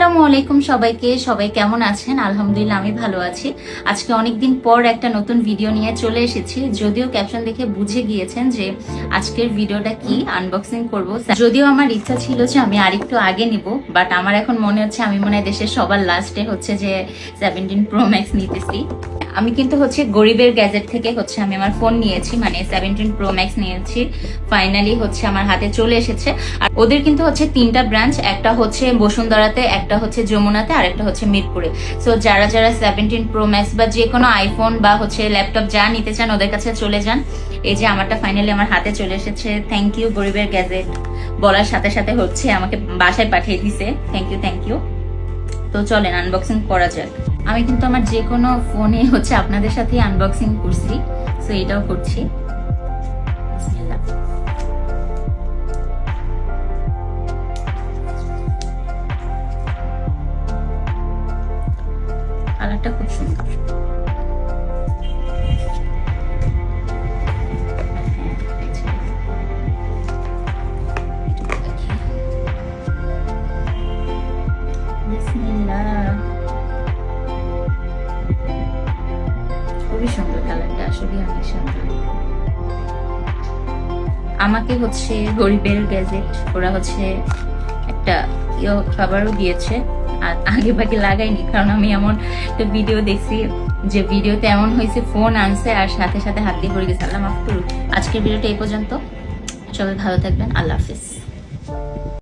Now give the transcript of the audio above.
আসসালামু আলাইকুম সবাইকে। সবাই কেমন আছেন? আলহামদুলিল্লাহ, আমি ভালো আছি। আজকে অনেকদিন পর একটা নতুন ভিডিও নিয়ে চলে এসেছি। যদিও ক্যাপশন দেখে বুঝে গিয়েছেন যে আজকের ভিডিওটা কি আনবক্সিং করব। যদিও আমার ইচ্ছা ছিল যে আমি আরেকটু আগে নিব বাট আমার এখন মনে হচ্ছে আমি মনে হয় দেশের সবার লাস্টে হচ্ছে যে সেভেন্টিন প্রো ম্যাক্স নিতেছি। আমি কিন্তু হচ্ছে গরিবের গ্যাজেট থেকে হচ্ছে আমি আমার ফোন নিয়েছি মানে সেভেন্টিন প্রো ম্যাক্স নিয়েছি। ফাইনালি হচ্ছে আমার হাতে চলে এসেছে। আর ওদের কিন্তু হচ্ছে তিনটা ব্রাঞ্চ একটা হচ্ছে বসুন্ধরাতে, একটা হচ্ছে যমুনাতে, আর একটা হচ্ছে মিরপুরে। সো যারা যারা সেভেন্টিন প্রো ম্যাক্স বা যে কোনো আইফোন বা হচ্ছে ল্যাপটপ যা নিতে চান, ওদের কাছে চলে যান। এই যে আমারটা ফাইনালি আমার হাতে চলে এসেছে। থ্যাংক ইউ গরিবের গ্যাজেট। বলার সাথে সাথে হচ্ছে আমাকে বাসায় পাঠিয়ে দিছে। থ্যাংক ইউ থ্যাংক ইউ তো চলেন আনবক্সিং করা যাক। আমি কিন্তু আমার যে কোনো ফোনে হচ্ছে আপনাদের সাথে আনবক্সিং করছি সো এটাও করছি। কালারটা খুব সুন্দর। খুবই সুন্দর কালারটা, আসলে অনেক সুন্দর আমাকে হচ্ছে গরিবের গ্যাজেট, ওরা হচ্ছে একটা ইয়ে খাবারও দিয়েছে, আর আগে বাকি লাগাইনি, কারণ আমি এমন একটা ভিডিও দেখছি যে ভিডিওতে এমন হয়েছে ফোন আনছে আর সাথে সাথে হাত দিয়ে পড়ে গেছে। আল্লাহ মাফ করুক। আজকের ভিডিওটা এই পর্যন্ত। সবাই ভালো থাকবেন। আল্লাহ হাফিজ।